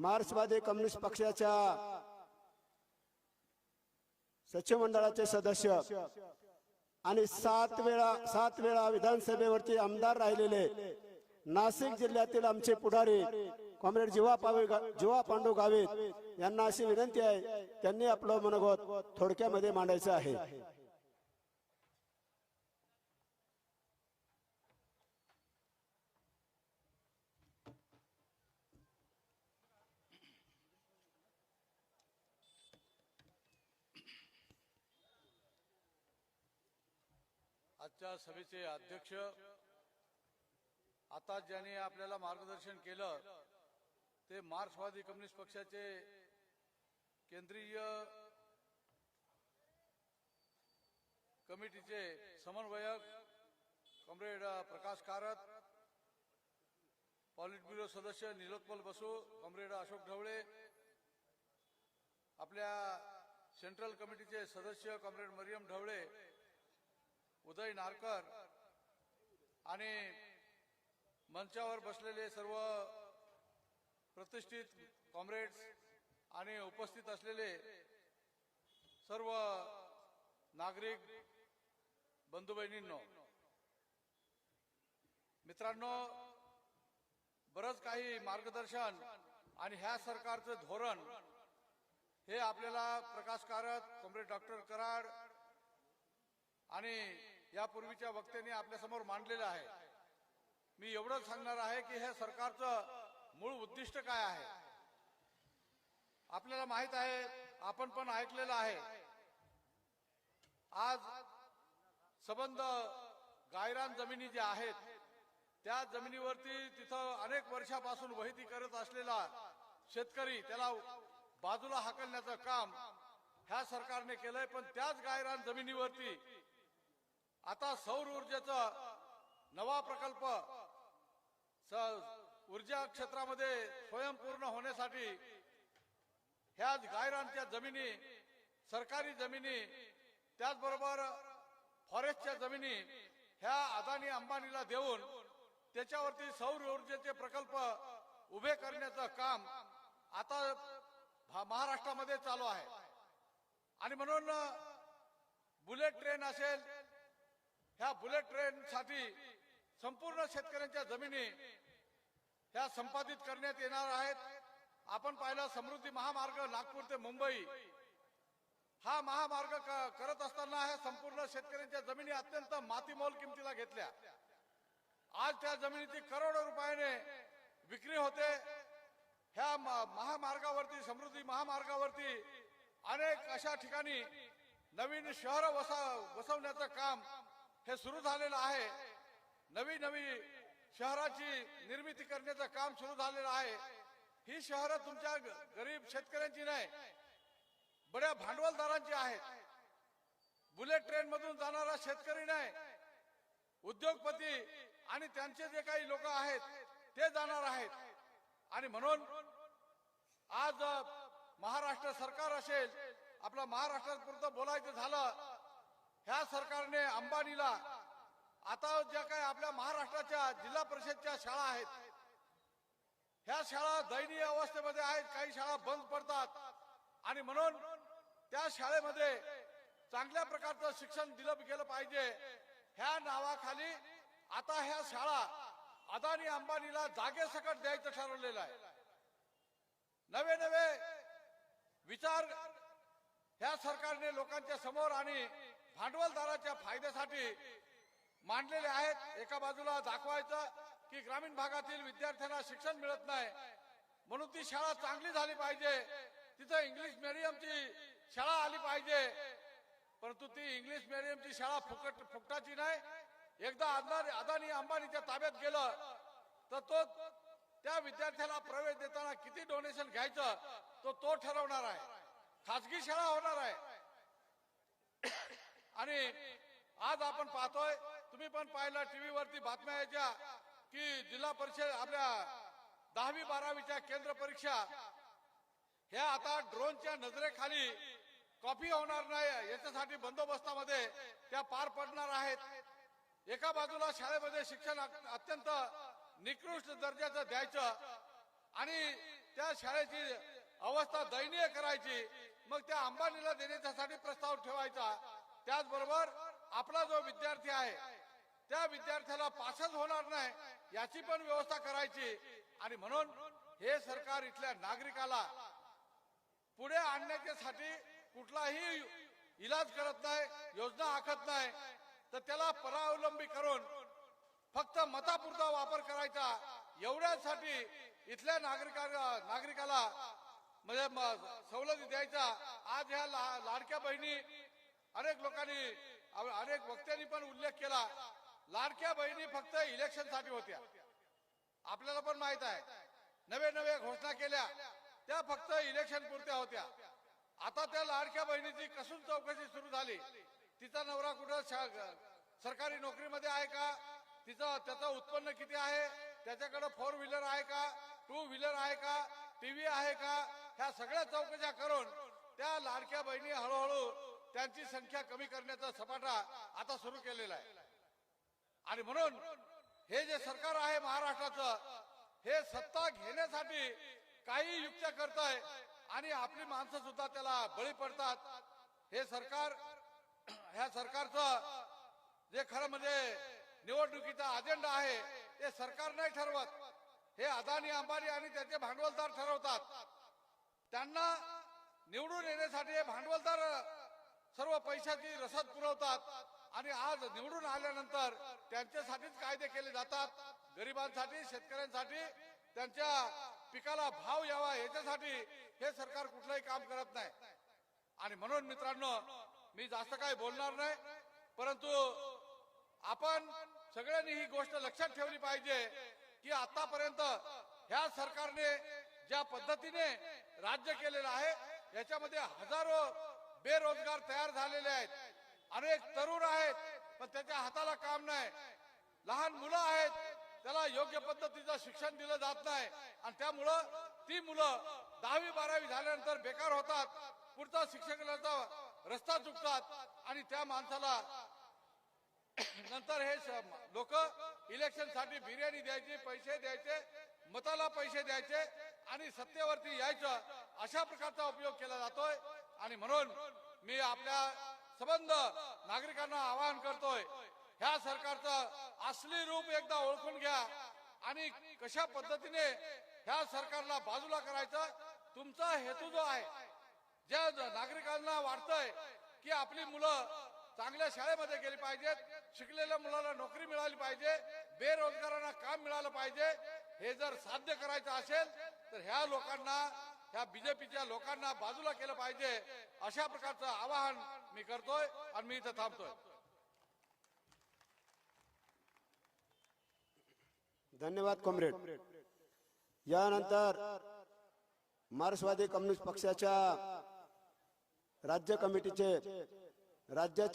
मार्क्सवादी कम्युनिस्ट पक्षाच्या सचिव मंडळाचे सदस्य आणि सात वेळा सात वेळा विधानसभेवरती आमदार राहिलेले नाशिक जिल्ह्यातील आमचे पुढारी कॉम्रेड जीवा पावे जीवा पांडू गावित यांना अशी विनंती आहे त्यांनी आपलं मनोगत थोडक्यामध्ये मांडायचं आहे. आजच्या सभेचे अध्यक्ष आता ज्यांनी आपल्याला मार्गदर्शन केलं ते मार्क्सवादी कम्युनिस्ट पक्षाचे केंद्रीय कमिटीचे समन्वयक कॉम्रेड प्रकाश कारत पॉलिट ब्युरो सदस्य निलोत्पल बसू कॉम्रेड अशोक ढवळे आपल्या सेंट्रल कमिटीचे सदस्य कॉम्रेड मरियम ढवळे उदय नारकर आणि मंचावर बसलेले सर्व प्रतिष्ठित कॉम्रेड्स आणि उपस्थित असलेले सर्व नागरिक बंधू बहिणींनो मित्रांनो बरंच काही मार्गदर्शन आणि ह्या सरकारचं धोरण हे आपल्याला प्रकाश कारत कॉम्रेड डॉक्टर कराड आणि यापूर्वीच्या वक्त्यांनी आपल्यासमोर मांडलेलं आहे. मी एवढंच सांगणार आहे की हे सरकारचं मूळ उद्दिष्ट काय आहे? आपल्याला माहीत आहे आपण पण ऐकलेलं आहे. आज संबंध गायरान जमिनी ज्या आहेत त्या जमिनीवरती तिथं अनेक वर्षापासून वहिती करत असलेला शेतकरी त्याला बाजूला हाकलण्याचं काम ह्या सरकारने केलंय पण त्याच गायरान जमिनीवरती आता सौर ऊर्जेचा नवा प्रकल्प स- ऊर्जा क्षेत्रामध्ये स्वयंपूर्ण होण्यासाठी ह्याच गायरानच्या जमिनी सरकारी जमिनी त्याचबरोबर फॉरेस्टच्या जमिनी ह्या अदानी अंबानीला देऊन त्याच्यावरती सौर ऊर्जेचे प्रकल्प उभे करण्याचं काम आता महाराष्ट्रामध्ये चालू आहे. आणि म्हणून बुलेट ट्रेन असेल ह्या बुलेट ट्रेन साठी संपूर्ण शेतकऱ्यांच्या जमिनी ह्या संपादित करण्यात येणार आहेत. आपण पाहिला समृद्धी महामार्ग नागपूर ते मुंबई. हा महामार्ग करत असताना ह्या संपूर्ण शेतकऱ्यांच्या जमिनी अत्यंत मातीमोल किमतीला घेतल्या. आज त्या जमिनीची करोडो रुपयाने विक्री होते. ह्या महामार्गावरती समृद्धी महामार्गावरती अनेक अशा ठिकाणी नवीन शहर वसा वसवण्याचं काम हे सुरू झालेलं आहे. नवी नवी शहराची निर्मिती करण्याचं काम सुरू झालेलं आहे. ही शहरं तुमच्या गरीब शेतकऱ्यांची नाही बड्या भांडवलदारांची आहेत. बुलेट ट्रेन मधून जाणारा शेतकरी नाही उद्योगपती आणि त्यांचे जे काही लोक आहेत ते जाणार आहेत. आणि म्हणून आज महाराष्ट्र सरकार असेल आपल्या महाराष्ट्रापुरतं बोलायचं झालं ह्या सरकारने अंबानीला आता ज्या काही आपल्या महाराष्ट्राच्या जिल्हा परिषदच्या शाळा आहेत ह्या शाळा दयनीय अवस्थेमध्ये आहेत काही शाळा बंद पडतात. आणि म्हणून त्या शाळेमध्ये चांगल्या प्रकारचं शिक्षण दिलं गेलं पाहिजे. ह्या नावाखाली आता ह्या शाळा अदानी अंबानीला जागेसकट द्यायचं ठरवलेलं आहे. नवे नवे विचार ह्या सरकारने लोकांच्या समोर आणि भांडवलदाराच्या फायद्यासाठी मांडलेले आहेत. एका बाजूला दाखवायचं की ग्रामीण भागातील विद्यार्थ्यांना शिक्षण मिळत नाही. म्हणून ती शाळा चांगली झाली पाहिजे. तिथं इंग्लिश मिडियमची शाळा आली पाहिजे. परंतु ती इंग्लिश मिडियमची शाळा फुकट फुकटाची नाही. एकदा अदानी अंबानीच्या ताब्यात गेलं तर तो त्या विद्यार्थ्याला प्रवेश देताना किती डोनेशन घ्यायचं तो तो ठरवणार आहे. खासगी शाळा होणार आहे. आणि आज आपण पाहतोय तुम्ही पण पाहिलं टीव्हीवरती बातम्या यायच्या की जिल्हा परिषद आपल्या दहावी बारावीच्या केंद्र परीक्षा. ह्या आता ड्रोनच्या नजरेखाली कॉपी होणार नाही याच्यासाठी बंदोबस्तामध्ये त्या पार पडणार आहेत. एका बाजूला शाळेमध्ये शिक्षण अत्यंत निकृष्ट दर्जाचं द्यायचं आणि त्या शाळेची अवस्था दयनीय करायची मग त्या अंबानीला देण्याच्यासाठी प्रस्ताव ठेवायचा. त्याचबरोबर आपला जो विद्यार्थी आहे त्या विद्यार्थ्याला पासच होणार नाही याची पण व्यवस्था करायची. आणि म्हणून हे सरकार इथल्या नागरिकाला पुढे आणण्याच्यासाठी कुठलाही इलाज करत नाही योजना आखत नाही तर त्याला परावलंबी करून फक्त मतापुरता वापर करायचा. एवढ्यासाठी इथल्या नागरिका नागरिकाला म्हणजे सवलती द्यायचा. आज ह्या ला- लाडक्या बहिणी अनेक लोकांनी अनेक वक्त्यांनी पण उल्लेख केला लाडक्या बहिणी फक्त इलेक्शनसाठी होत्या. आपल्याला पण माहीत आहे. नवे नवे घोषणा केल्या त्या फक्त इलेक्शन पुरत्या होत्या. आता त्या लाडक्या बहिणीची कसून चौकशी सुरू झाली? तिचा नवरा कुठं सरकारी नोकरीमध्ये आहे का? तिचं त्याचं उत्पन्न किती आहे? त्याच्याकडे फोर व्हीलर आहे का? टू व्हीलर आहे का? टीव्ही आहे का? ह्या सगळ्या चौकशा करून त्या लाडक्या बहिणी हळूहळू त्यांची संख्या कमी करण्याचा सपाटा आता सुरू केलेला आहे. आणि म्हणून हे जे सरकार आहे महाराष्ट्राचं हे सत्ता घेण्यासाठी काही युक्त्या करत आहे आणि आपली माणसं सुद्धा त्याला बळी पडतात. हे सरकार ह्या सरकारचं जे खरं म्हणजे निवडणुकीचा अजेंडा आहे ते सरकार नाही ठरवत. हे अदानी अंबानी आणि त्याचे भांडवलदार ठरवतात. त्यांना निवडून येण्यासाठी हे भांडवलदार सर्व पैशाची रसद पुरवतात आणि आज निवडून आल्यानंतर त्यांच्यासाठीच कायदे केले जातात. गरिबांसाठी शेतकऱ्यांसाठी त्यांच्या पिकाला भाव यावा याच्यासाठी हे सरकार कुठलंही काम करत नाही. आणि म्हणून मित्रांनो मी जास्त काही बोलणार नाही परंतु आपण सगळ्यांनी ही गोष्ट लक्षात ठेवली पाहिजे की आतापर्यंत ह्या सरकारने ज्या पद्धतीने राज्य केलेलं आहे याच्यामध्ये हजारो बेरोजगार तयार झालेले आहेत. अनेक तरुण आहेत पण त्याच्या हाताला काम नाही. लहान मुलं आहेत त्याला योग्य पद्धतीचं शिक्षण दिलं जात नाही. आणि त्यामुळं ती मुलं दहावी बारावी झाल्यानंतर बेकार होतात. पुढचा शिक्षणाचा रस्ता चुकतात. आणि त्या माणसाला नंतर हे लोक इलेक्शनसाठी बिर्याणी द्यायची पैसे द्यायचे मताला पैसे द्यायचे आणि सत्तेवरती यायचं. अशा प्रकारचा उपयोग केला जातोय. आणि म्हणून मी आपल्या संबंध नागरिकांना आवाहन करतोय ह्या सरकारचं असली रूप एकदा ओळखून घ्या आणि कशा पद्धतीने ह्या सरकारला बाजूला करायचं तुमचा हेतू जो आहे ज्या नागरिकांना वाटतंय की आपली मुलं चांगल्या शाळेमध्ये गेली पाहिजेत शिकलेल्या मुलाला नोकरी मिळाली पाहिजे बेरोजगारांना काम मिळालं पाहिजे हे जर साध्य करायचं असेल तर ह्या लोकांना ह्या बीजेपीच्या लोकांना बाजूला केलं पाहिजे. अशा प्रकारचं आवाहन मी करतोय आणि मी इथं थांबतोय. धन्यवाद कॉम्रेड. यानंतर मार्क्सवादी कम्युनिस्ट पक्षाच्या राज्य कमिटीचे राज्याचे